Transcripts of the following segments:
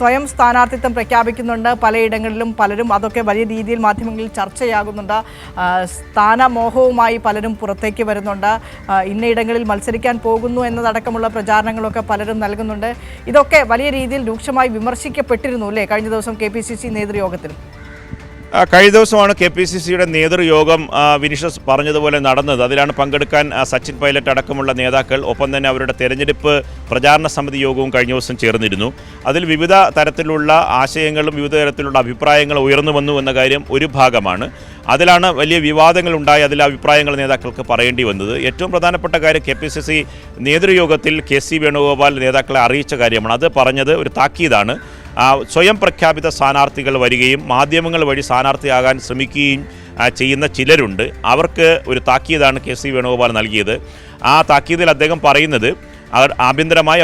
സ്വയം സ്ഥാനാർത്ഥിത്വം പ്രഖ്യാപിക്കുന്നുണ്ട്. പലയിടങ്ങളിലും പലരും അതൊക്കെ വലിയ രീതിയിൽ മാധ്യമങ്ങളിൽ ചർച്ചയാകുന്നുണ്ട്. സ്ഥാനമോഹവുമായി പലരും പുറത്തേക്ക് വരുന്നുണ്ട്. ഇന്നയിടങ്ങളിൽ മത്സരിക്കാൻ പോകുന്നു എന്നതടക്കമുള്ള പ്രചാരണങ്ങളൊക്കെ പലരും നൽകുന്നുണ്ട്. ഇതൊക്കെ വലിയ രീതിയിൽ രൂക്ഷമായി വിമർശിക്കപ്പെട്ടിരുന്നു അല്ലേ? കഴിഞ്ഞ ദിവസം കെ പി സി സി നേതൃയോഗത്തിൽ. കഴിഞ്ഞ ദിവസമാണ് കെ പി സി സിയുടെ നേതൃയോഗം വിനീഷസ് പറഞ്ഞതുപോലെ നടന്നത്. അതിലാണ് പങ്കെടുക്കാൻ സച്ചിൻ പൈലറ്റ് അടക്കമുള്ള നേതാക്കൾ ഒപ്പം തന്നെ അവരുടെ തെരഞ്ഞെടുപ്പ് പ്രചാരണ സമിതി യോഗവും കഴിഞ്ഞ ദിവസം ചേർന്നിരുന്നു. അതിൽ വിവിധ തരത്തിലുള്ള ആശയങ്ങളും വിവിധ തരത്തിലുള്ള അഭിപ്രായങ്ങളും ഉയർന്നു വന്നു എന്ന കാര്യം ഒരു ഭാഗമാണ്. അതിലാണ് വലിയ വിവാദങ്ങൾ ഉണ്ടായി അതിലെ അഭിപ്രായങ്ങൾ നേതാക്കൾക്ക് പറയേണ്ടി വന്നത്. ഏറ്റവും പ്രധാനപ്പെട്ട കാര്യം കെ പി സി സി നേതൃയോഗത്തിൽ കെ സി വേണുഗോപാൽ നേതാക്കളെ അറിയിച്ച കാര്യമാണ്. അത് പറഞ്ഞത് ഒരു താക്കീതാണ്. സ്വയം പ്രഖ്യാപിത സ്ഥാനാർത്ഥികൾ വരികയും മാധ്യമങ്ങൾ വഴി സ്ഥാനാർത്ഥിയാകാൻ ശ്രമിക്കുകയും ചെയ്യുന്ന ചിലരുണ്ട്. അവർക്ക് ഒരു താക്കീതാണ് കെ സി വേണുഗോപാൽ നൽകിയത്. ആ താക്കീതിൽ അദ്ദേഹം പറയുന്നത് ആഭ്യന്തരമായി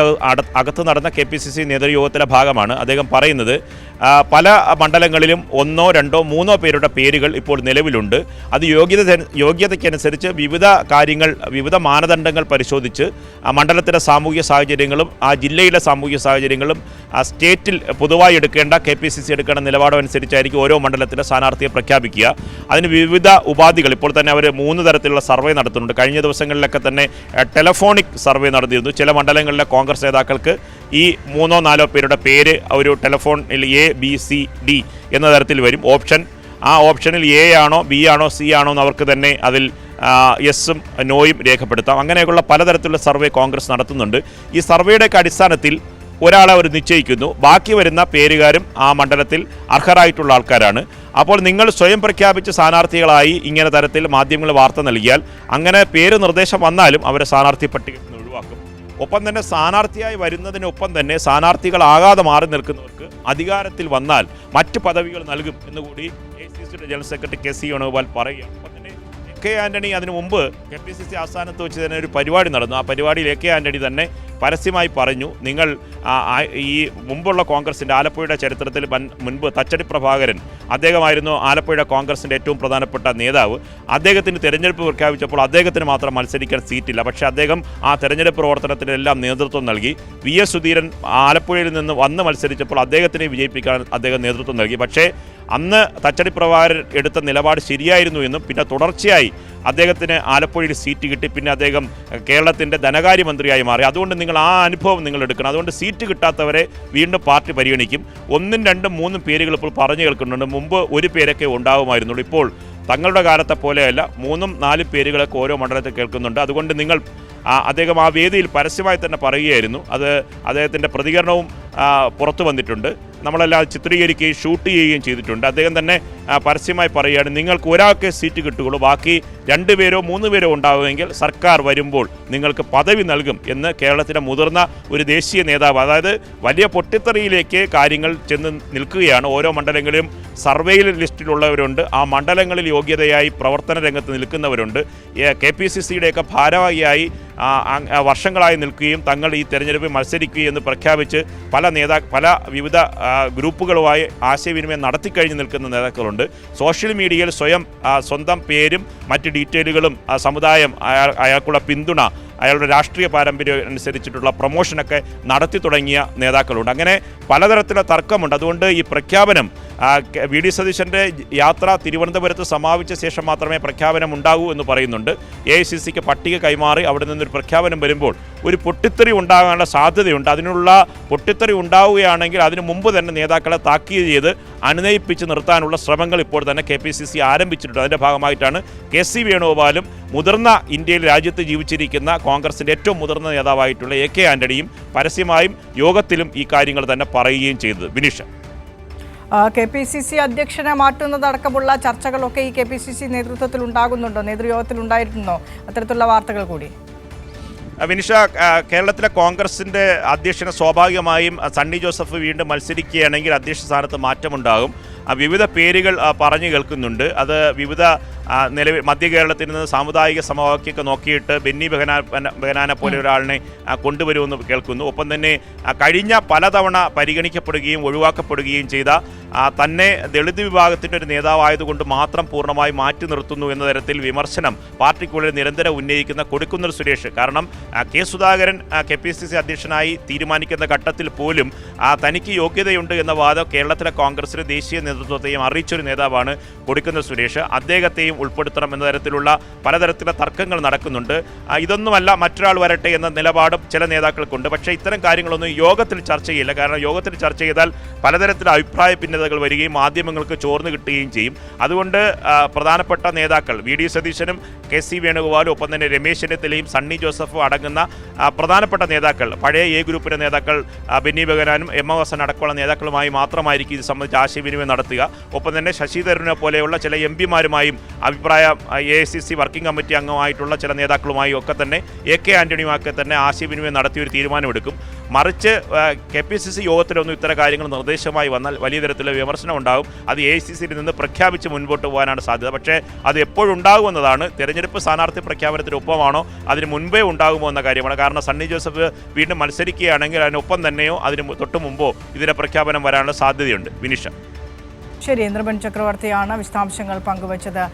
അകത്ത് നടന്ന കെ പി സി സി നേതൃയോഗത്തിലെ ഭാഗമാണ്. അദ്ദേഹം പറയുന്നത് പല മണ്ഡലങ്ങളിലും ഒന്നോ രണ്ടോ മൂന്നോ പേരുടെ പേരുകൾ ഇപ്പോൾ നിലവിലുണ്ട്. അത് യോഗ്യത യോഗ്യതയ്ക്കനുസരിച്ച് വിവിധ കാര്യങ്ങൾ വിവിധ മാനദണ്ഡങ്ങൾ പരിശോധിച്ച് ആ മണ്ഡലത്തിലെ സാമൂഹിക സാഹചര്യങ്ങളും ആ ജില്ലയിലെ സാമൂഹ്യ സാഹചര്യങ്ങളും ആ സ്റ്റേറ്റിൽ പൊതുവായി എടുക്കേണ്ട കെ പി സി സി എടുക്കേണ്ട നിലപാടും അനുസരിച്ചായിരിക്കും ഓരോ മണ്ഡലത്തിലെ സ്ഥാനാർത്ഥിയെ പ്രഖ്യാപിക്കുക. അതിന് വിവിധ ഉപാധികൾ ഇപ്പോൾ തന്നെ അവർ മൂന്ന് തരത്തിലുള്ള സർവേ നടത്തുന്നുണ്ട്. കഴിഞ്ഞ ദിവസങ്ങളിലൊക്കെ തന്നെ ടെലഫോണിക് സർവേ നടത്തിയിരുന്നു ചില മണ്ഡലങ്ങളിലെ കോൺഗ്രസ് നേതാക്കൾക്ക് ഈ മൂന്നോ നാലോ പേരുടെ പേര് ഒരു ടെലഫോണിൽ എ ബി സി ഡി എന്ന തരത്തിൽ വരും. ഓപ്ഷൻ ആ ഓപ്ഷനിൽ എ ആണോ ബി ആണോ സി ആണോ എന്ന് അവർക്ക് തന്നെ അതിൽ യെസ്സും നോയും രേഖപ്പെടുത്താം. അങ്ങനെയൊക്കെയുള്ള പലതരത്തിലുള്ള സർവേ കോൺഗ്രസ് നടത്തുന്നുണ്ട്. ഈ സർവേയുടെയൊക്കെ അടിസ്ഥാനത്തിൽ ഒരാളെ അവർ നിശ്ചയിക്കുന്നു. ബാക്കി വരുന്ന പേരുകാരും ആ മണ്ഡലത്തിൽ അർഹരായിട്ടുള്ള ആൾക്കാരാണ്. അപ്പോൾ നിങ്ങൾ സ്വയം പ്രഖ്യാപിച്ച സ്ഥാനാർത്ഥികളായി ഇങ്ങനെ തരത്തിൽ മാധ്യമങ്ങൾ വാർത്ത നൽകിയാൽ അങ്ങനെ പേര് നിർദ്ദേശം വന്നാലും അവരെ സ്ഥാനാർത്ഥി ഒഴിവാക്കും ഒപ്പം തന്നെ സ്ഥാനാർത്ഥിയായി വരുന്നതിനൊപ്പം തന്നെ സ്ഥാനാർത്ഥികളാകാതെ മാറി നിൽക്കുന്നവർക്ക് അധികാരത്തിൽ വന്നാൽ മറ്റ് പദവികൾ നൽകും എന്നുകൂടി എ സി സിയുടെ general secretary K C Venugopal പറയുകയാണ്. ഒപ്പം തന്നെ എ കെ ആന്റണി അതിനു മുമ്പ് കെ പി സി സി ആസ്ഥാനത്ത് വെച്ച് തന്നെ ഒരു പരിപാടി നടന്നു. ആ പരിപാടിയിൽ എ കെ ആന്റണി തന്നെ പരസ്യമായി പറഞ്ഞു നിങ്ങൾ ഈ മുമ്പുള്ള കോൺഗ്രസിന്റെ ആലപ്പുഴയുടെ ചരിത്രത്തിൽ മുൻപ് തച്ചടി പ്രഭാകരൻ അദ്ദേഹമായിരുന്നു ആലപ്പുഴ കോൺഗ്രസിന്റെ ഏറ്റവും പ്രധാനപ്പെട്ട നേതാവ്. അദ്ദേഹത്തിന് തെരഞ്ഞെടുപ്പ് പ്രഖ്യാപിച്ചപ്പോൾ അദ്ദേഹത്തിന് മാത്രം മത്സരിക്കാൻ സീറ്റില്ല. പക്ഷേ അദ്ദേഹം ആ തെരഞ്ഞെടുപ്പ് പ്രവർത്തനത്തിനെല്ലാം നേതൃത്വം നൽകി. വി. എസ്. സുധീരൻ ആലപ്പുഴയിൽ നിന്ന് വന്ന് മത്സരിച്ചപ്പോൾ അദ്ദേഹത്തിനെ വിജയിപ്പിക്കാൻ അദ്ദേഹം നേതൃത്വം നൽകി. പക്ഷേ അന്ന് തച്ചടി പ്രഭാകരൻ എടുത്ത നിലപാട് ശരിയായിരുന്നു എന്നും പിന്നെ തുടർച്ചയായി അദ്ദേഹത്തിന് ആലപ്പുഴയിൽ സീറ്റ് കിട്ടി. പിന്നെ അദ്ദേഹം കേരളത്തിന്റെ ധനകാര്യമന്ത്രിയായി മാറി. അതുകൊണ്ട് നിങ്ങൾ ആ അനുഭവം നിങ്ങൾ എടുക്കണം. അതുകൊണ്ട് സീറ്റ് കിട്ടാത്തവരെ വീണ്ടും പാർട്ടി പരിഗണിക്കും. ഒന്നും രണ്ടും മൂന്നും പേരുകൾ ഇപ്പോൾ പറഞ്ഞു കേൾക്കുന്നുണ്ട്. മുമ്പ് ഒരു പേരൊക്കെ ഉണ്ടാവുമായിരുന്നുള്ളൂ. ഇപ്പോൾ തങ്ങളുടെ കാലത്തെ പോലെയല്ല മൂന്നും നാലും പേരുകളൊക്കെ ഓരോ മണ്ഡലത്തിൽ കേൾക്കുന്നുണ്ട്. അതുകൊണ്ട് നിങ്ങൾ അദ്ദേഹം ആ വേദിയിൽ പരസ്യമായി തന്നെ പറയുകയായിരുന്നു. അത് അദ്ദേഹത്തിന്റെ പ്രതികരണവും പുറത്തു വന്നിട്ടുണ്ട്. നമ്മളെല്ലാം ചിത്രീകരിക്കുകയും ഷൂട്ട് ചെയ്യുകയും ചെയ്തിട്ടുണ്ട്. അദ്ദേഹം തന്നെ പരസ്യമായി പറയുകയാണ് നിങ്ങൾക്ക് ഒരാൾക്ക് സീറ്റ് കിട്ടുകയുള്ളൂ. ബാക്കി രണ്ട് പേരോ മൂന്ന് പേരോ ഉണ്ടാവുമെങ്കിൽ സർക്കാർ വരുമ്പോൾ നിങ്ങൾക്ക് പദവി നൽകും എന്ന് കേരളത്തിലെ മുതിർന്ന ഒരു ദേശീയ നേതാവ് അതായത് വലിയ പൊട്ടിത്തെറിയിലേക്ക് കാര്യങ്ങൾ ചെന്ന് നിൽക്കുകയാണ്. ഓരോ മണ്ഡലങ്ങളിലും സർവേയിൽ ലിസ്റ്റിലുള്ളവരുണ്ട്. ആ മണ്ഡലങ്ങളിൽ യോഗ്യതയായി പ്രവർത്തന രംഗത്ത് നിൽക്കുന്നവരുണ്ട്. കെ പി സി സിയുടെയൊക്കെ ഭാരവാഹിയായി വർഷങ്ങളായി നിൽക്കുകയും തങ്ങൾ ഈ തെരഞ്ഞെടുപ്പിൽ മത്സരിക്കുകയും എന്ന് പ്രഖ്യാപിച്ച് പല നേതാ പല വിവിധ ഗ്രൂപ്പുകളുമായി ആശയവിനിമയം നടത്തിക്കഴിഞ്ഞ് നിൽക്കുന്ന നേതാക്കളുണ്ട്. സോഷ്യൽ മീഡിയയിൽ സ്വയം സ്വന്തം പേരും മറ്റ് ഡീറ്റെയിലുകളും സമുദായം അയാൾ അയാൾക്കുള്ള പിന്തുണ അയാളുടെ രാഷ്ട്രീയ പാരമ്പര്യം അനുസരിച്ചിട്ടുള്ള പ്രൊമോഷനൊക്കെ നടത്തി തുടങ്ങിയ നേതാക്കളുണ്ട്. അങ്ങനെ പലതരത്തിലുള്ള തർക്കമുണ്ട്. അതുകൊണ്ട് ഈ പ്രഖ്യാപനം വി. ഡി. സതീശന്റെ യാത്ര തിരുവനന്തപുരത്ത് സമാപിച്ച ശേഷം മാത്രമേ പ്രഖ്യാപനം ഉണ്ടാകൂ എന്ന് പറയുന്നുണ്ട്. എ ഐ സി സിക്ക് പട്ടിക കൈമാറി അവിടെ നിന്നൊരു പ്രഖ്യാപനം വരുമ്പോൾ ഒരു പൊട്ടിത്തെറി ഉണ്ടാകാനുള്ള സാധ്യതയുണ്ട്. അതിനുള്ള പൊട്ടിത്തെറി ഉണ്ടാവുകയാണെങ്കിൽ അതിനു മുമ്പ് തന്നെ നേതാക്കളെ താക്കീത് ചെയ്ത് അനുനയിപ്പിച്ച് നിർത്താനുള്ള ശ്രമങ്ങൾ ഇപ്പോൾ തന്നെ കെ പി സി സി ആരംഭിച്ചിട്ടുണ്ട്. അതിന്റെ ഭാഗമായിട്ടാണ് കെ സി വേണുഗോപാലും മുതിർന്ന ഇന്ത്യയിൽ രാജ്യത്ത് ജീവിച്ചിരിക്കുന്ന കോൺഗ്രസിന്റെ ഏറ്റവും മുതിർന്ന നേതാവായിട്ടുള്ള എ കെ ആന്റണിയും പരസ്യമായും യോഗത്തിലും ഈ കാര്യങ്ങൾ തന്നെ പറയുകയും ചെയ്തത്. ബിനീഷ കെ പി സി സി അധ്യക്ഷനെ മാറ്റുന്നതടക്കമുള്ള ചർച്ചകളൊക്കെ ഈ കെ പി സി സി നേതൃത്വത്തിൽ ഉണ്ടാകുന്നുണ്ടോ നേതൃയോഗത്തിൽ ഉണ്ടായിരുന്നോ അത്തരത്തിലുള്ള വാർത്തകൾ കൂടി. വിനിഷ കേരളത്തിലെ കോൺഗ്രസിന്റെ അധ്യക്ഷനെ സ്വാഭാവികമായും സണ്ണി ജോസഫ് വീണ്ടും മത്സരിക്കുകയാണെങ്കിൽ അധ്യക്ഷ സ്ഥാനത്ത് മാറ്റമുണ്ടാകും. വിവിധ പേരുകൾ പറഞ്ഞു കേൾക്കുന്നുണ്ട്. അത് വിവിധ നിലവിൽ മധ്യ കേരളത്തിൽ നിന്ന് സാമുദായിക സമവാക്യമൊക്കെ നോക്കിയിട്ട് ബെന്നി ബെഹനാ ബെഹനാനെ പോലെ ഒരാളിനെ കൊണ്ടുവരുമെന്ന് കേൾക്കുന്നു. ഒപ്പം തന്നെ കഴിഞ്ഞ പലതവണ പരിഗണിക്കപ്പെടുകയും ഒഴിവാക്കപ്പെടുകയും ചെയ്ത തന്നെ ദളിത് വിഭാഗത്തിന്റെ ഒരു നേതാവായതുകൊണ്ട് മാത്രം പൂർണമായി മാറ്റി നിർത്തുന്നു എന്ന തരത്തിൽ വിമർശനം പാർട്ടിക്കുള്ളിൽ നിരന്തരം ഉന്നയിക്കുന്ന കൊടുക്കുന്നൽ സുരേഷ്. കാരണം K Sudhakaran K P C C അധ്യക്ഷനായി തീരുമാനിക്കുന്ന ഘട്ടത്തിൽ പോലും തനിക്ക് യോഗ്യതയുണ്ട് എന്ന വാദം കേരളത്തിലെ കോൺഗ്രസിലെ ദേശീയ നേതൃത്വത്തെയും അറിയിച്ചൊരു നേതാവാണ് കൊടുക്കുന്ന സുരേഷ്. അദ്ദേഹത്തെയും ഉൾപ്പെടുത്തണം എന്ന തരത്തിലുള്ള പലതരത്തിലുള്ള തർക്കങ്ങൾ നടക്കുന്നുണ്ട്. ഇതൊന്നുമല്ല മറ്റൊരാൾ വരട്ടെ എന്ന നിലപാടും ചില നേതാക്കൾക്കുണ്ട്. പക്ഷേ ഇത്തരം കാര്യങ്ങളൊന്നും യോഗത്തിൽ ചർച്ച ചെയ്യില്ല. കാരണം യോഗത്തിൽ ചർച്ച ചെയ്താൽ പലതരത്തിലുള്ള അഭിപ്രായ ഭിന്നതകൾ വരികയും മാധ്യമങ്ങൾക്ക് ചോർന്നു കിട്ടുകയും ചെയ്യും. അതുകൊണ്ട് പ്രധാനപ്പെട്ട നേതാക്കൾ വി. ഡി. സതീശനും കെ. സി. വേണുഗോപാലും ഒപ്പം തന്നെ രമേശ് ചെന്നിത്തലയും സണ്ണി ജോസഫും അടങ്ങുന്ന പ്രധാനപ്പെട്ട നേതാക്കൾ പഴയ എ ഗ്രൂപ്പിലെ നേതാക്കൾ ബെന്നി ബഗനാനും എം. ഒ. ഹസൻ അടക്കമുള്ള നേതാക്കളുമായി മാത്രമായിരിക്കും ഇത് സംബന്ധിച്ച് ആശയവിനിമയം നടത്തുക. ഒപ്പം തന്നെ ശശി തരൂരിനെ പോലെയുള്ള ചില എം പിമാരുമായും അഭിപ്രായ A C C working committee അംഗമായിട്ടുള്ള ചില നേതാക്കളുമായും ഒക്കെ തന്നെ എ കെ ആന്റണിയുമൊക്കെ തന്നെ ആശയവിനിമയം നടത്തി ഒരു തീരുമാനമെടുക്കും. മറിച്ച് കെ പി സി സി യോഗത്തിലൊന്നും ഇത്തരം കാര്യങ്ങൾ നിർദ്ദേശമായി വന്നാൽ വലിയ തരത്തിലുള്ള വിമർശനം ഉണ്ടാകും. അത് എ സി സിയിൽ നിന്ന് പ്രഖ്യാപിച്ച് മുൻപോട്ട് പോകാനാണ് സാധ്യത. പക്ഷേ അത് എപ്പോഴുണ്ടാകുമെന്നതാണ് തെരഞ്ഞെടുപ്പ് സ്ഥാനാർത്ഥി പ്രഖ്യാപനത്തിനൊപ്പമാണോ അതിന് മുൻപേ ഉണ്ടാകുമോ എന്ന കാര്യമാണ്. കാരണം സണ്ണി ജോസഫ് വീണ്ടും മത്സരിക്കുകയാണെങ്കിൽ അതിനൊപ്പം തന്നെയോ അതിന് തൊട്ട് മുമ്പോ ഇതിന്റെ പ്രഖ്യാപനം വരാനുള്ള സാധ്യതയുണ്ട്. വിനിഷ. ശരി ഇന്ദ്രബൻ ചക്രവർത്തിയാണ് വിശദാംശങ്ങൾ പങ്കുവച്ചത്.